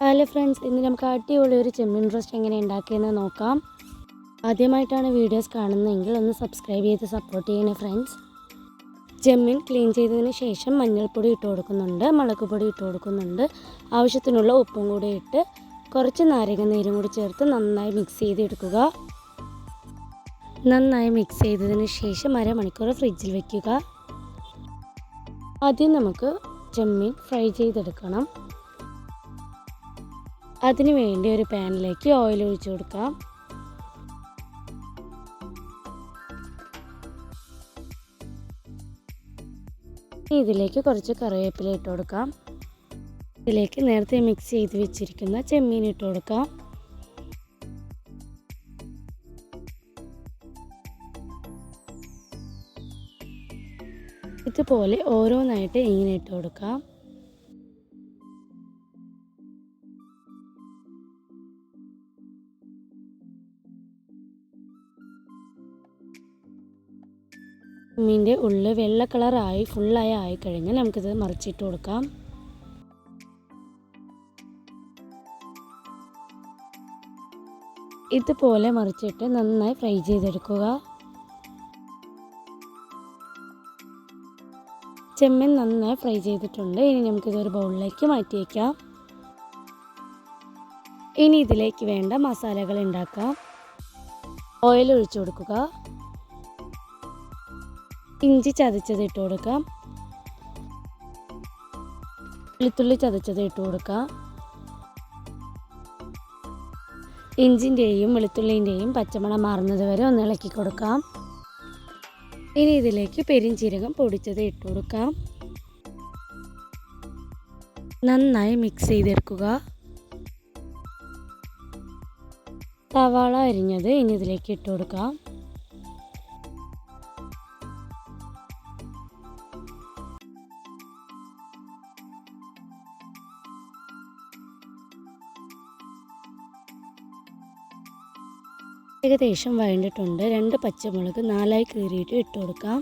Hello friends ഇന്ന് നമുക്ക് അടിപൊളി ഒരു ചെമ്മീൻ റോസ്റ്റ് എങ്ങനെ ഉണ്ടാക്കിയെന്ന് നോക്കാം. ആദ്യമായിട്ടാണ് വീഡിയോസ് കാണുന്നതെങ്കിൽ ഒന്ന് സബ്സ്ക്രൈബ് ചെയ്ത് സപ്പോർട്ട് ചെയ്യണേ ഫ്രണ്ട്സ് ചെമ്മീൻ ക്ലീൻ ചെയ്തതിന് ശേഷം മഞ്ഞൾപ്പൊടി ഇട്ട് കൊടുക്കുന്നുണ്ട് മുളക് പൊടി ഇട്ട് കൊടുക്കുന്നുണ്ട്. ആവശ്യത്തിനുള്ള ഉപ്പും കൂടി ഇട്ട് കുറച്ച് നാരങ്ങ നീരും കൂടി ചേർത്ത് നന്നായി മിക്സ് ചെയ്തെടുക്കുക. നന്നായി മിക്സ് ചെയ്തതിന് ശേഷം അരമണിക്കൂർ ഫ്രിഡ്ജിൽ വയ്ക്കുക ആദ്യം നമുക്ക് ചെമ്മീൻ ഫ്രൈ ചെയ്തെടുക്കണം. അതിനു വേണ്ടി ഒരു പാനിലേക്ക് ഓയിൽ ഒഴിച്ചു കൊടുക്കാം. ഇതിലേക്ക് കുറച്ച് കറിവേപ്പില ഇട്ട് കൊടുക്കാം. ഇതിലേക്ക് നേരത്തെ മിക്സ് ചെയ്ത് വെച്ചിരിക്കുന്ന ചെമ്മീൻ ഇട്ട് കൊടുക്കാം. ഇതുപോലെ ഓരോന്നായിട്ട് ഇങ്ങനെ ഇട്ട് കൊടുക്കാം. മീനിന്റെ ഉള്ളിൽ വെള്ള കളറായി ഫുള്ളായി ആയിക്കഴിഞ്ഞാൽ നമുക്കിത് മറിച്ചിട്ട് കൊടുക്കാം. ഇതുപോലെ മറിച്ചിട്ട് നന്നായി ഫ്രൈ ചെയ്തെടുക്കുക. ചെമ്മീൻ നന്നായി ഫ്രൈ ചെയ്തിട്ടുണ്ട്. ഇനി നമുക്കിതൊരു ബൗളിലേക്ക് മാറ്റി വയ്ക്കാം. ഇനി ഇതിലേക്ക് വേണ്ട മസാലകൾ ഉണ്ടാക്കാം. ഓയിൽ ഒഴിച്ചു കൊടുക്കുക. ഇഞ്ചി ചതച്ചത് ഇട്ട് കൊടുക്കാം വെളുത്തുള്ളി ചതച്ചത് ഇട്ട് കൊടുക്കാം ഇഞ്ചിന്റെയും വെളുത്തുള്ളിന്റെയും പച്ചമണം മാറുന്നത് വരെ ഒന്ന് ഇളക്കി കൊടുക്കാം ഇനി ഇതിലേക്ക് പെരിഞ്ചീരകം പൊടിച്ചത് ഇട്ട് കൊടുക്കാം നന്നായി മിക്സ് ചെയ്തെടുക്കുക. സവാള അരിഞ്ഞത് ഇനി ഇതിലേക്ക് ഇട്ട് കൊടുക്കാം ഏകദേശം വഴണ്ടിട്ടുണ്ട്. രണ്ട് പച്ചമുളക് നാലായി കീറിയിട്ട് ഇട്ട് കൊടുക്കാം.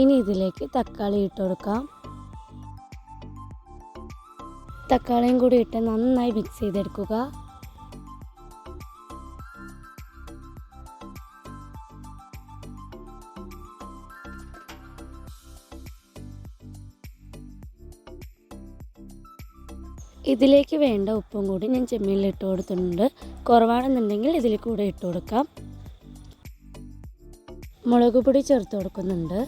ഇനി ഇതിലേക്ക് തക്കാളി ഇട്ട് കൊടുക്കാം. തക്കാളിയും കൂടി ഇട്ട് നന്നായി മിക്സ് ചെയ്തെടുക്കുക. ഇതിലേക്ക് വേണ്ട ഉപ്പും കൂടി ഞാൻ ചെമ്മീനിൽ ഇട്ട് കൊടുത്തിട്ടുണ്ട്. കുറവാണെന്നുണ്ടെങ്കിൽ ഇതിൽ കൂടെ ഇട്ട് കൊടുക്കാം. മുളക് പൊടി ചേർത്ത് കൊടുക്കുന്നുണ്ട്.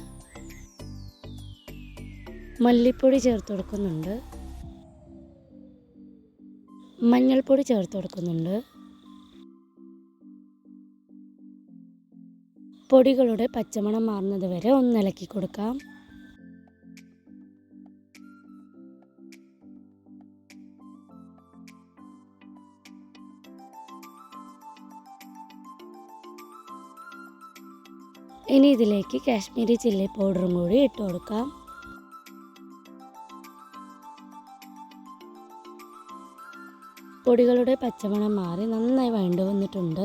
മല്ലിപ്പൊടി ചേർത്ത് കൊടുക്കുന്നുണ്ട്. മഞ്ഞൾപ്പൊടി ചേർത്ത് കൊടുക്കുന്നുണ്ട്. പൊടികളുടെ പച്ചമണം മാറുന്നത് വരെ ഒന്ന് ഇളക്കി കൊടുക്കാം. ഇനി ഇതിലേക്ക് കാശ്മീരി ചില്ലി പൗഡറും കൂടി ഇട്ട് കൊടുക്കാം. പൊടികളുടെ പച്ചമണം മാറി നന്നായി വഴണ്ടു വന്നിട്ടുണ്ട്.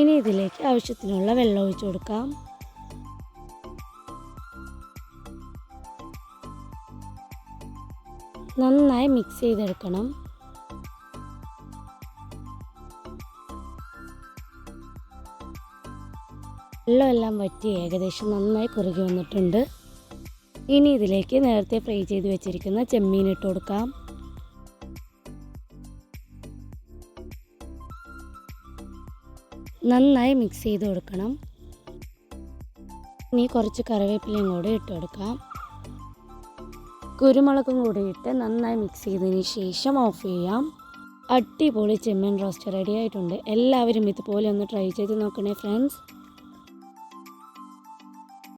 ഇനി ഇതിലേക്ക് ആവശ്യത്തിനുള്ള വെള്ളം ഒഴിച്ചു കൊടുക്കാം. നന്നായി മിക്സ് ചെയ്തെടുക്കണം. വെള്ളമെല്ലാം വറ്റി ഏകദേശം നന്നായി കുറുകി വന്നിട്ടുണ്ട്. ഇനി ഇതിലേക്ക് നേരത്തെ ഫ്രൈ ചെയ്ത് വെച്ചിരിക്കുന്ന ചെമ്മീൻ ഇട്ട് കൊടുക്കാം. നന്നായി മിക്സ് ചെയ്ത് കൊടുക്കണം. ഇനി കുറച്ച് കറിവേപ്പിലയും കൂടി ഇട്ട് കൊടുക്കാം. കുരുമുളകും കൂടി ഇട്ട് നന്നായി മിക്സ് ചെയ്തതിന് ശേഷം ഓഫ് ചെയ്യാം. അടിപൊളി ചെമ്മീൻ റോസ്റ്റ് റെഡി ആയിട്ടുണ്ട്. എല്ലാവരും ഇതുപോലെ ഒന്ന് ട്രൈ ചെയ്ത് നോക്കണേ ഫ്രണ്ട്സ്